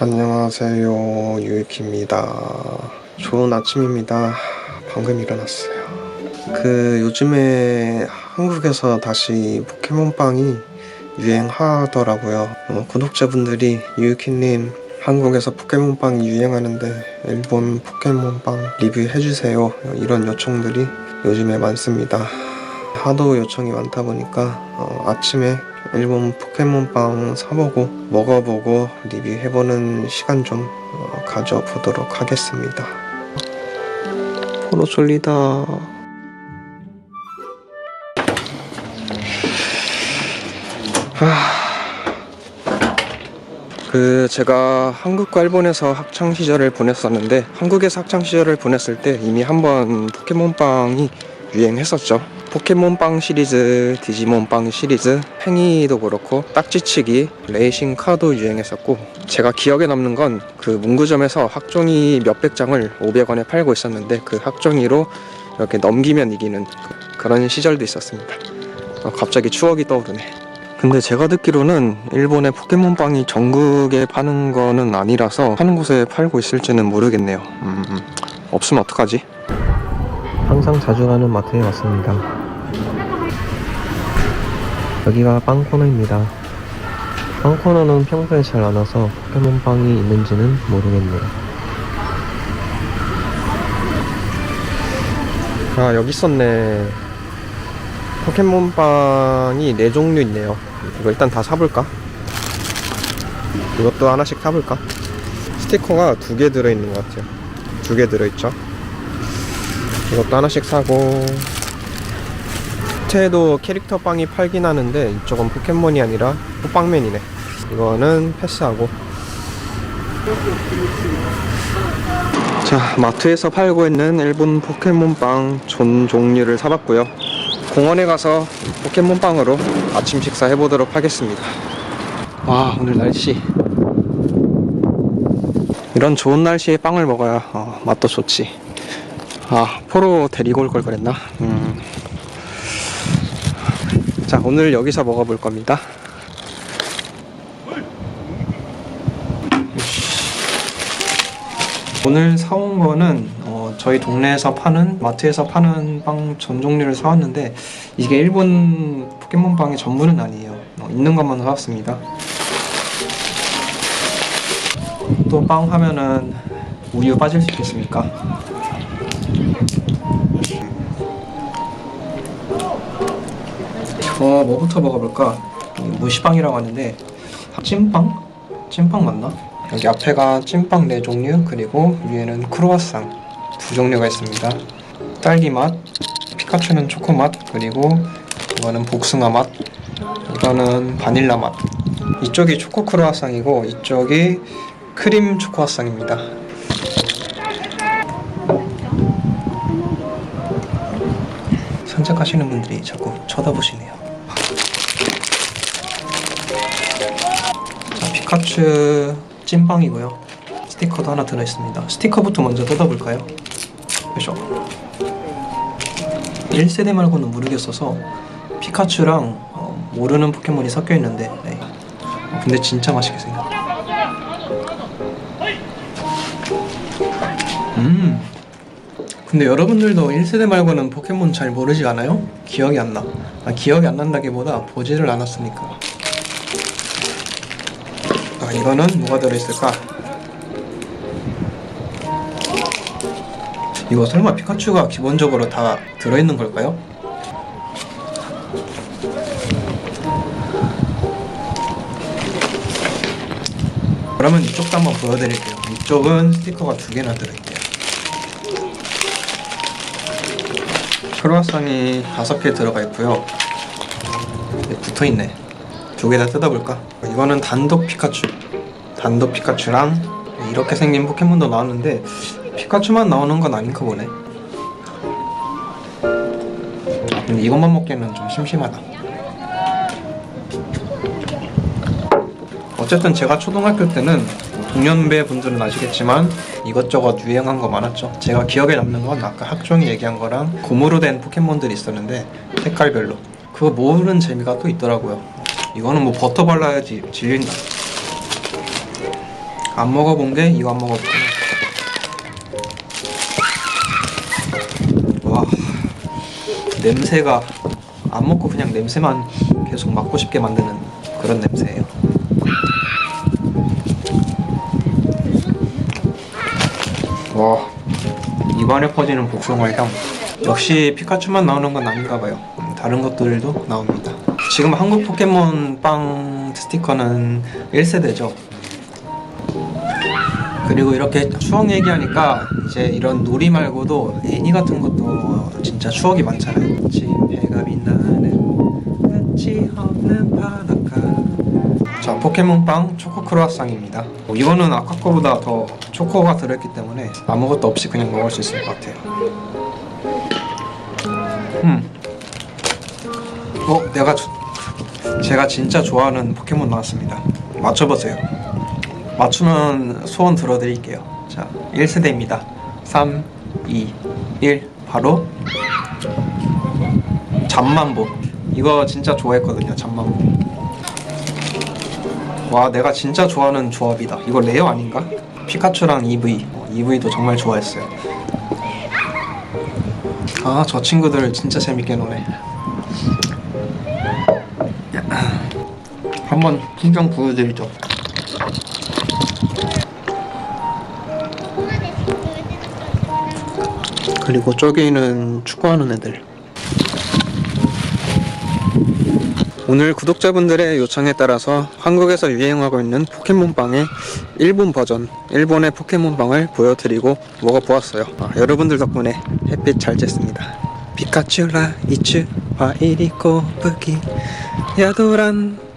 안녕하세요. 유익입니다. 좋은 아침입니다. 방금 일어났어요. 그 요즘에 한국에서 다시 포켓몬빵이 유행하더라고요. 어, 구독자분들이 유익이님 한국에서 포켓몬빵이 유행하는데 일본 포켓몬빵 리뷰해주세요. 이런 요청들이 요즘에 많습니다. 하도 요청이 많다 보니까 어, 아침에 일본 포켓몬빵 사보고 먹어보고 리뷰해보는 시간 좀 어, 가져보도록 하겠습니다. 포로 졸리다. 그 제가 한국과 일본에서 학창 시절을 보냈었는데 한국에서 학창 시절을 보냈을 때 이미 한번 포켓몬빵이 유행했었죠. 포켓몬빵 시리즈, 디지몬빵 시리즈, 팽이도 그렇고 딱지치기, 레이싱 카도 유행했었고 제가 기억에 남는 건 그 문구점에서 학종이 몇백 장을 500원에 팔고 있었는데 그 학종이로 이렇게 넘기면 이기는 그- 그런 시절도 있었습니다. 어, 갑자기 추억이 떠오르네. 근데 제가 듣기로는 일본의 포켓몬빵이 전국에 파는 거는 아니라서 파는 곳에 팔고 있을지는 모르겠네요. 음, 음. 없으면 어떡하지? 항상 자주 가는 마트에 왔습니다. 여기가 빵 코너입니다. 빵 코너는 평소에 잘 안 와서 포켓몬빵이 있는지는 모르겠네요. 아, 여기 있었네. 포켓몬빵이 네 종류 있네요. 이거 일단 다 사볼까? 이것도 하나씩 사볼까? 스티커가 두 개 들어있는 것 같아요. 두 개 들어있죠? 이것도 하나씩 사고 밑에도 캐릭터 빵이 팔긴 하는데 이쪽은 포켓몬이 아니라 호빵맨이네. 이거는 패스하고. 자 마트에서 팔고 있는 일본 포켓몬빵 전 종류를 사봤고요. 공원에 가서 포켓몬빵으로 아침 식사 해보도록 하겠습니다. 와 오늘 날씨. 이런 좋은 날씨에 빵을 먹어야 어, 맛도 좋지. 아 포로 데리고 올 걸 그랬나? 음. 자 오늘 여기서 먹어볼 겁니다. 오늘 사온 거는 어, 저희 동네에서 파는 마트에서 파는 빵 전 종류를 사왔는데 이게 일본 포켓몬 빵의 전부는 아니에요. 어, 있는 것만 사왔습니다. 또 빵 하면은 우유 빠질 수 있겠습니까 어 뭐부터 먹어볼까? 이 무시빵이라고 하는데 찐빵? 찐빵 맞나? 여기 앞에가 찐빵 네 종류 그리고 위에는 크로와상 두 종류가 있습니다. 딸기 맛 피카츄는 초코 맛 그리고 이거는 복숭아 맛 이거는 바닐라 맛. 이쪽이 초코 크로와상이고 이쪽이 크림 초코와상입니다. 산책하시는 분들이 자꾸 쳐다보시네요 자, 피카츄 찐빵이고요. 스티커도 하나 들어있습니다. 스티커부터 먼저 뜯어볼까요? 그죠? 1세대 말고는 모르겠어서 피카츄랑 어, 모르는 포켓몬이 섞여 있는데 네. 어, 근데 진짜 맛있게 생겼다. 음. 근데 여러분들도 1세대 말고는 포켓몬 잘 모르지 않아요? 기억이 안 나. 아, 기억이 안 난다기보다 보지를 않았으니까. 아, 이거는 뭐가 들어있을까? 이거 설마 피카츄가 기본적으로 다 들어있는 걸까요? 그러면 이쪽도 한번 보여드릴게요. 이쪽은 스티커가 두 개나 들어있대요. 크로아상이 다섯 개 들어가 있고요. 붙어 있네. 두 개 다 뜯어볼까? 이거는 단독 피카츄. 단독 피카츄랑 이렇게 생긴 포켓몬도 나왔는데 피카츄만 나오는 건 아닌가 보네. 근데 이것만 먹기에는 좀 심심하다. 어쨌든 제가 초등학교 때는 동년배 분들은 아시겠지만 이것저것 유행한 거 많았죠. 제가 기억에 남는 건 아까 학종이 얘기한 거랑 고무로 된 포켓몬들이 있었는데 색깔별로 그거 모으는 재미가 또 있더라고요. 이거는 뭐 버터 발라야지 질린다. 안 먹어본 게 이거 안 먹어봤구나. 와 냄새가 안 먹고 그냥 냄새만 계속 맡고 싶게 만드는 그런 냄새예요. 와 입안에 퍼지는 복숭아 향. 역시 피카츄만 나오는 건 아닌가 봐요. 음, 다른 것들도 나옵니다. 지금 한국 포켓몬 빵 스티커는 1세대죠. 그리고 이렇게 추억 얘기하니까 이제 이런 놀이 말고도 애니 같은 것도 진짜 추억이 많잖아요. 그치? 해가 빛나는 끝이 없는 바닷가. 자, 포켓몬빵 초코 크루아상입니다. 어, 이거는 아까 거보다 더 초코가 들어있기 때문에 아무것도 없이 그냥 먹을 수 있을 것 같아요. 음. 어, 내가 주- 제가 진짜 좋아하는 포켓몬 나왔습니다. 맞춰보세요. 맞추면 소원 들어드릴게요. 자, 1세대입니다. 3, 2, 1. 바로 잠만보. 이거 진짜 좋아했거든요. 잠만보. 와, 내가 진짜 좋아하는 조합이다. 이거 레어 아닌가? 피카츄랑 EV. 어, EV도 정말 좋아했어요. 아, 저 친구들 진짜 재밌게 노네. 한번 풍경 보여드리죠. 그리고 저기는 축구하는 애들. 오늘 구독자분들의 요청에 따라서 한국에서 유행하고 있는 포켓몬빵의 일본 버전, 일본의 포켓몬빵을 보여드리고 먹어보았어요. 아, 여러분들 덕분에 햇빛 잘 쬐습니다. 피카츄라 이츠 와이리 꼬부기 야도란